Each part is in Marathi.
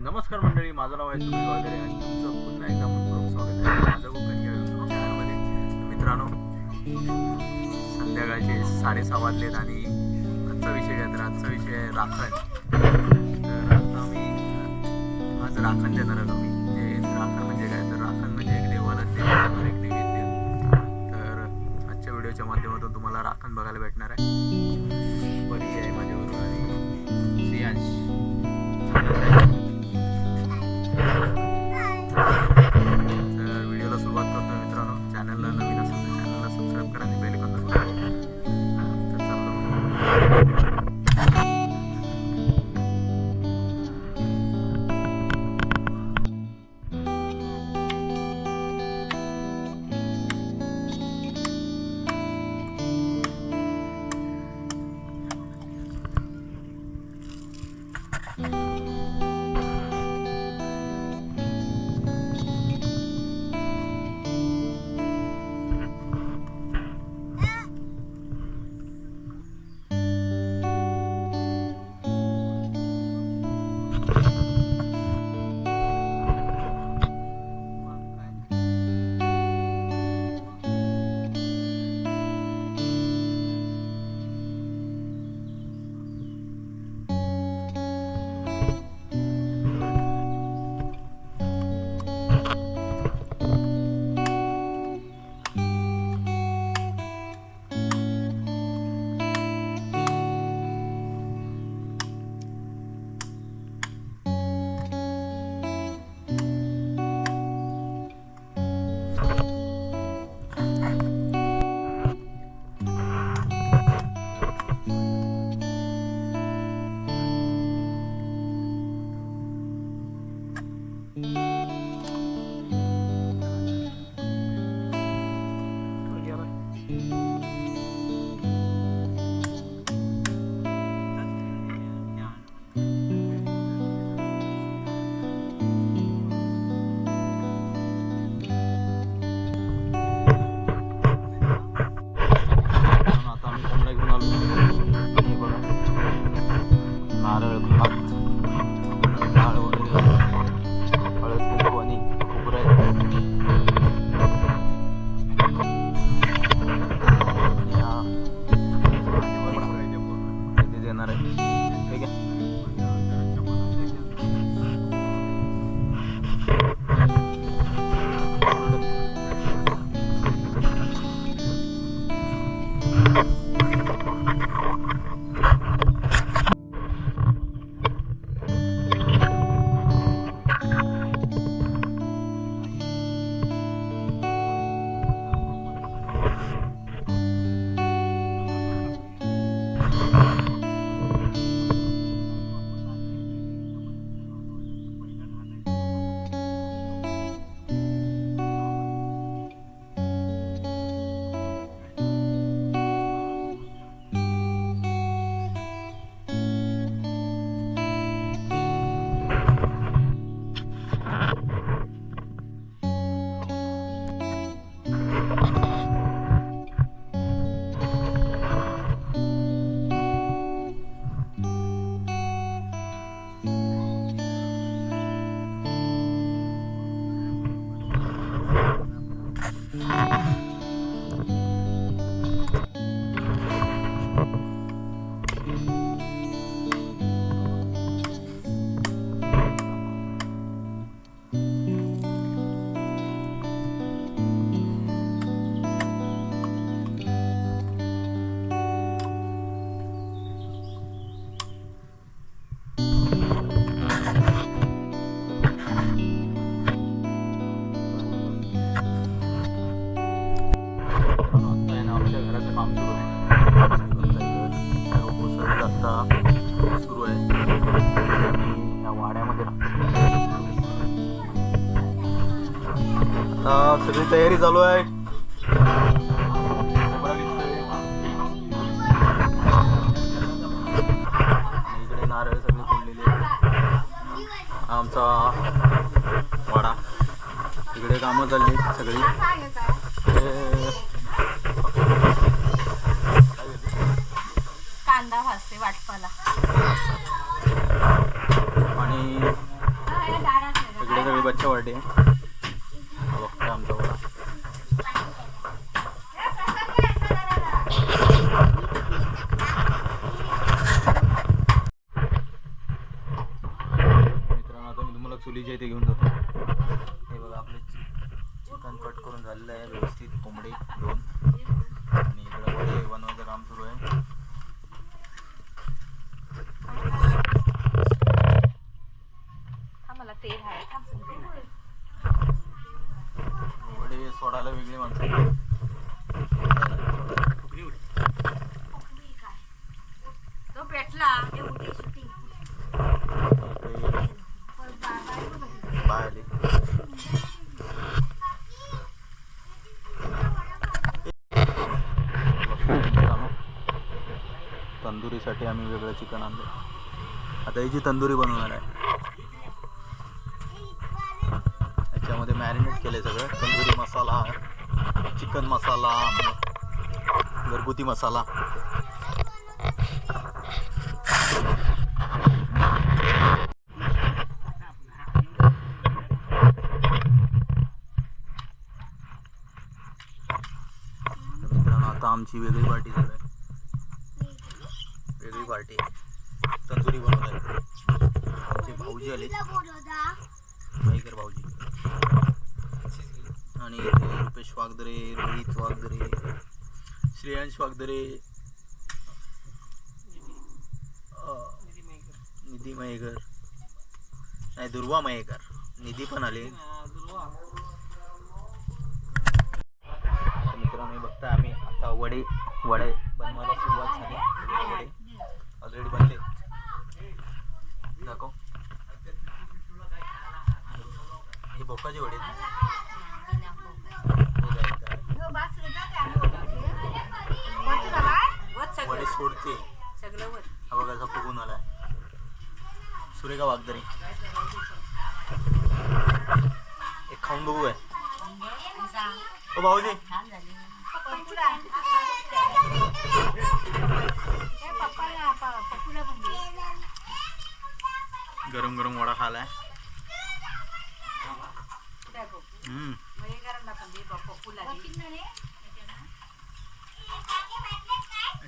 नमस्कार मंडळी माझं नाव आहे सुनील वगैरे आणि तुमचं पुन्हा एकदा मनपूर्वक स्वागत आहे माझं कोकण या YouTube चॅनलमध्ये मित्रांनो संध्याकाळचे साडेसहा वाजलेत आणि आजचा विषय काय तर आजचा विषय आहे राखण. तर आता आम्ही आज राखण देणार आहोत आम्ही. म्हणजे राखण म्हणजे काय? तर राखण म्हणजे एक देवाला देवाला एक नैवेद्य. तर आजच्या व्हिडिओच्या माध्यमातून तुम्हाला राखण बघायला भेटणार आहे. बरी आहे. चालू आहे. इकडे नारळ सगळे. हा आमचा वाडा. इकडे कामं चालली सगळी. कांदा भाजते वाटपाला. आणि बच्चा वाटे चुलीच्या इथे घेऊन जातो. हे बघा आपले चिकन कट करून झालेलं आहे. व्यवस्थित कोंबडी दोन आणि इकडं वडे बनवायचं काम सुरू आहे मला तेल आहे वडे सोडायला वेगळी माणसं तो पेटला ते उठी शूटिंग बाय आली मित्रांनो, तंदुरीसाठी आम्ही वेगळं चिकन आणलं. आता याची तंदुरी बनवणार आहे. याच्यामध्ये मॅरिनेट केले सगळं. तंदुरी मसाला चिकन मसाला घरगुती मसाला. मित्रांनो आता आमची वेगळी वाटी झाली. वेगळी पार्टी तंदुरी बनवत आहे आमचे भाऊजी आले महेकर भाऊजी. आणि रुपेश वागदरे रोहित वागदरे श्रेयांश वागदरे निधी मयेकर नाही दुर्वा मयेकर निधी पण आले. मित्रांनो बघता आम्ही. आता वडे वडे बनवायला सुरुवात झाली. वडे. ऑलरेडी बनले. दाखव. हे बोकाचे वडे वडे सोडते. हा बघा असा फुगून आलाय. सुरेखा वागदरे. एक खाऊन बघू काय ओ भाऊजी छान झाली गरम गरम वडा खालाय. हम्म.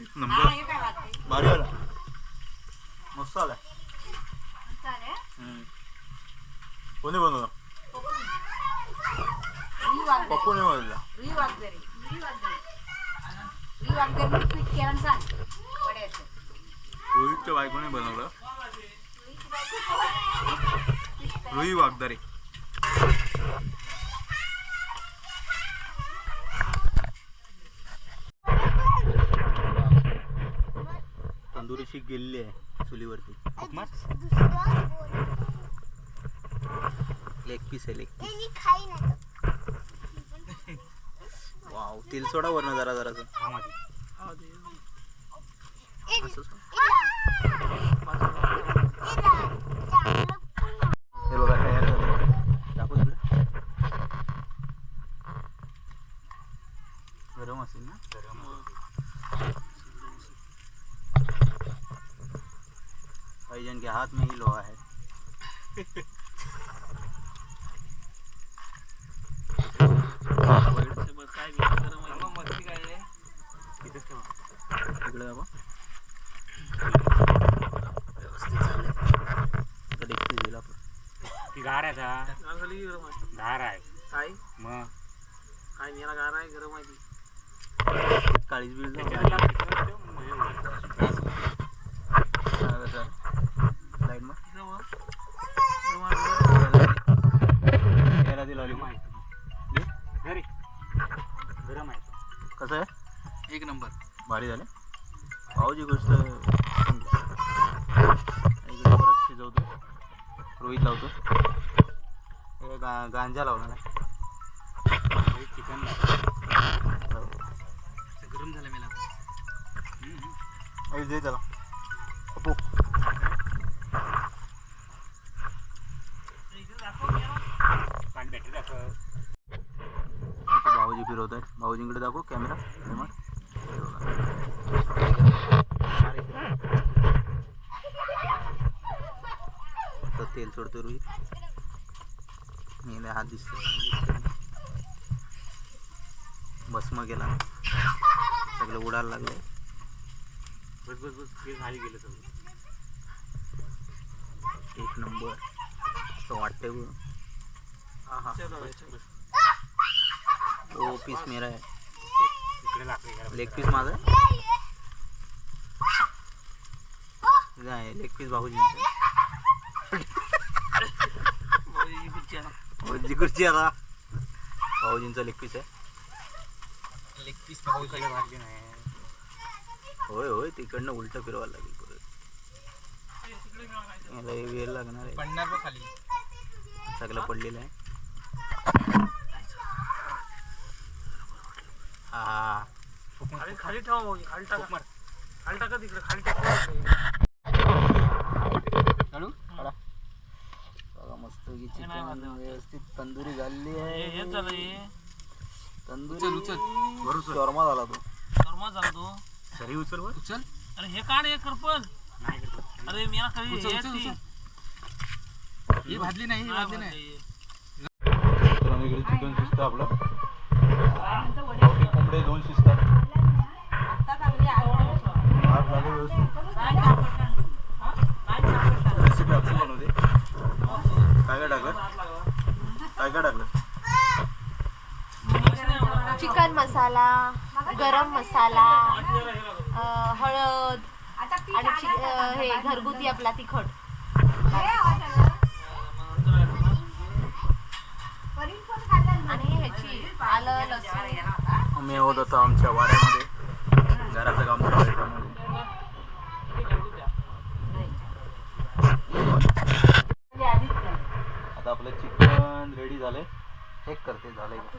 एक नंबर. भारी आला मस्त आलाय. हम्म. कोणी बनवलं? पप्पूने बनवलं. रोहितच्या बायकोने बनवलं. रोही वागदारे. तंदुरी शीख गेलेली आहे चुलीवरती. लेग पीस आहे लेग वाव तेल सोडा वरण जरा जरा हे बघा तयार झालं दाखव इकडे गरम भाई जन के हाथ में ही लोहा है इकडे दाखव व्यवस्थित चाललंय आता डेक्ची दिला आपण ती गार आहे का गार आहे काय मग काय मी याला गाणं आहे गरम आहे ती काळीच बिल त्याच्यावर लागते तो म्हणजे होईल. लाइट मग गरम आहे. गरम आहे. याला दिला गरम आहे तो. आहे तो. कसं आहे? एक नंबर. भारी झाले. गोष्ट परत शिजवतो. रोहित लावतो. गा गांजा लावला ना हे चिकन. गरम झालं मला दे त्याला. इथे भाऊजी फिरवत आहेत भाऊजींकडे दाखव कॅमेरा. आता तेल सोडतो रोहित. मी हात दिसतो भस्म केला सगळं उडायला लागलं. बस बस बस ते खाली गेलं सगळं. एक नंबर. असं वाटतंय बघ. बस. ओ पीस मेरा आहे इकडे लेग पीस माझा? नाही लेग पीस भाऊजींचा भाऊजी खुर्ची आता. भाऊजींचा लेग पीस आहे. लेग पीस भागले नाही होय होय तिकडनं उलट फिरवायला लागेल परत याला हे वेळ लागणार आहे. पडणार बघ खाली. सगळं पडलेलं आहे. हा खाली खाली ठेवा खाली टाका. खाली टाका तिकडे खाली टाका. बघा मस्त चिकन व्यवस्थित तंदुरी झालेली आहे. तंदुरी. शॉर्मा झाला तो. झाला तो. घरी उचल वर उचल. अरे हे काढ हे करपल. अरे मी कधी उचल, हे उचल, ती- ही भाजली नाही ही नाही भाजली नाही. चिकन शिजतं आपलं. कोंबडे दोन व्यवस्थित. रेसिपी आपण बनवते. काय काय टाकलं? काय काय टाकलं? चिकन मसाला गरम मसाला अ, हळद आणि चि- अ, हे घरगुती आपला तिखट. आणि ह्याची आलं लसूण. आम्ही होत होतो आमच्या वाड्यामध्ये. घराचं काम चालू आहे त्यामुळे. आता आपलं चिकन रेडी झालंय. चेक करते झालंय का?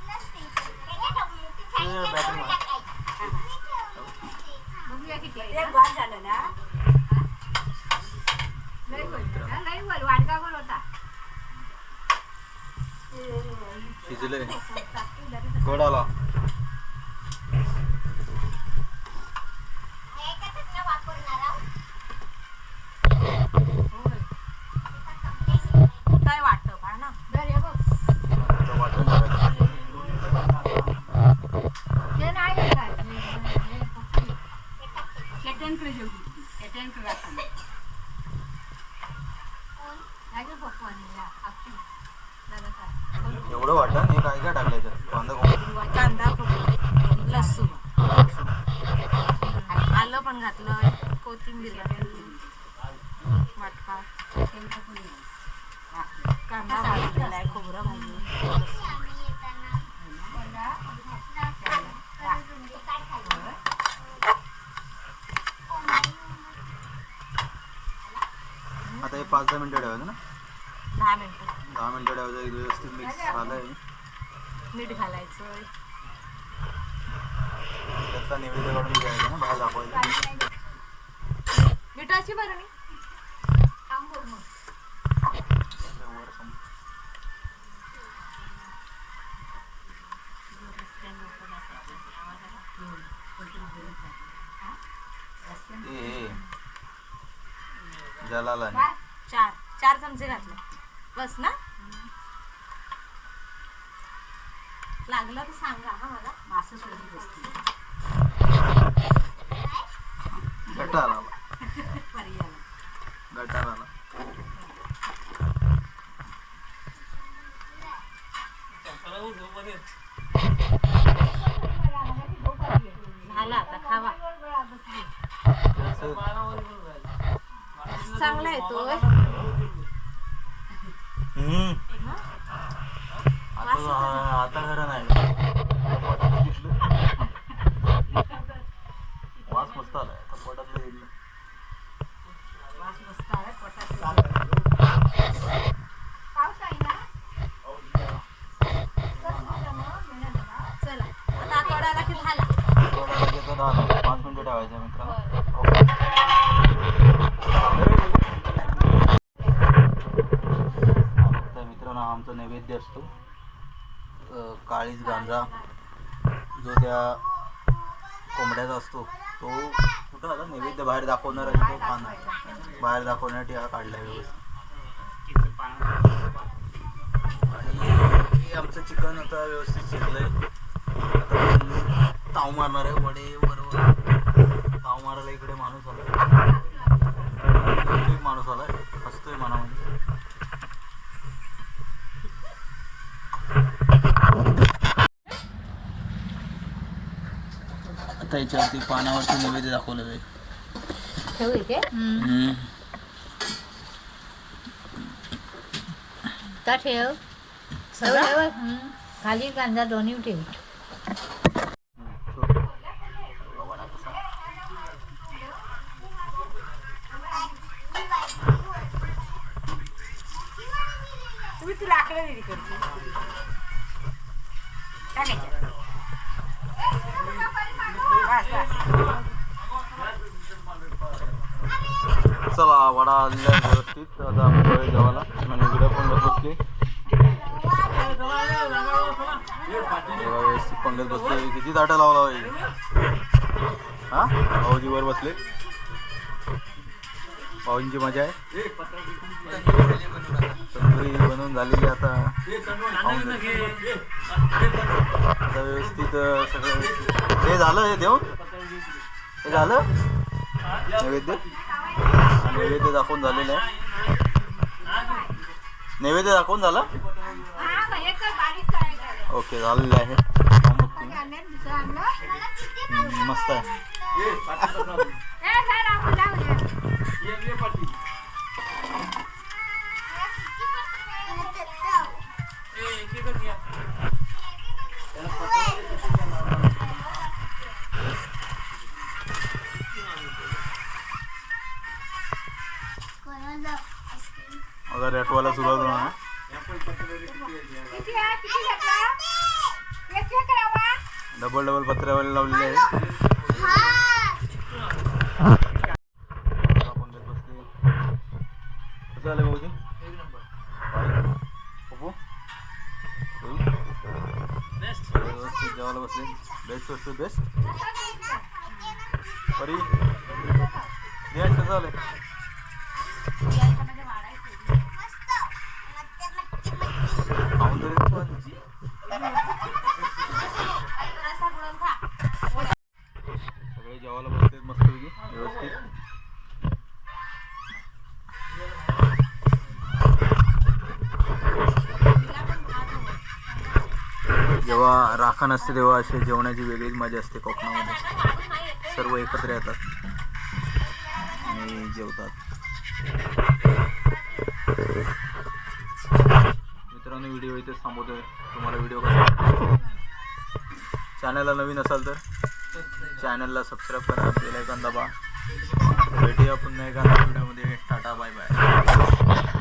झालं ना शिजलंय कड आला काय वाटतं पहा ना आता वाटण टाकायचं. एवढं वाटण हे काय काय टाकलं याच्यात कांदा कोंबडा कांदा खोबरं, लसूण आलं पण घातलं कोथिंबीर घातली वाटका कांदा भाजलेला आहे खोबरं आता हे पाच दहा मिनिटं ठेवायचं ना? दहा मिनिटं. दहा मिनिटं ठेवायचं एक व्यवस्थित मिक्स झालंय. मीठ घालायचं. त्याचा नैवेद्य काढून घ्यायचा ना बाहेर दाखवायचं. मिठाची भरणी. चार चार चमचे घातले. बस ना? लागलं तर सांगा हा मला. मासं शोधत असते गटार आला चांगला येतोय हम्म. आता आता खरं नाही. वास मस्त आलाय आता पोटातलं येईल वास मस्त आलाय, पोटात. आमचा नैवेद्य असतो. काळीज गांजा जो त्या कोंबड्याचा असतो तो कुठं आला नैवेद्य बाहेर दाखवणार आणि तो खाणार. बाहेर दाखवण्यासाठी हा काढला व्यवस्थित. आणि हे आमचं चिकन आता व्यवस्थित आता आपण ताव मारणार आहे वडे बरोबर ताव मारायला इकडे माणूस आला एक माणूस आलाय हसतोय मनामध्ये आता याच्यावरती पानावरती नैवेद्य दाखवलं जाईल ठेवू इथे हम्म. का ठेव. ठेव खाली कांदा दोन्ही ठेव तुम्ही ती लाकडं दिली करते टाकायच्या. बस, बस. चला वडा आलेला व्यवस्थित. आता आपण जेवायला आणि इकडे पण बसली व्यवस्थित पंगत बसले किती ताटं लावला होई हा? भाऊजी वर बसले. भाऊंची मजा आहे. तंदुरी बनवून झालेली आता. आता व्यवस्थित सगळं हे झालं हे देऊन? हे झालं? नैवेद्य? नैवेद्य दाखवून झालेलं आहे. नैवेद्य दाखवून झालं? ओके झालेलं आहे. मस्त आहे. रेटवायला सुरुवात होणार डबल डबल पत्र्यावाले लावलेले आहे. कसं भाऊजी? व्यवस्थित जेवायला बसले. बेस्ट वस्तू बेस्ट परी? यश कसं आलं जेव्हा राखण असते तेव्हा असे जेवणाची वेगळीच मजा असते कोकणामध्ये. सर्व एकत्र येतात. आणि जेवतात. मित्रांनो व्हिडिओ इथेच थांबवतोय. तुम्हाला व्हिडिओ कसा चॅनलला नवीन असाल तर चॅनलला सबस्क्राईब करा बेलायकन दाबा. भेटूया पुन्हा एका व्हिडिओमध्ये. Tata bye bye.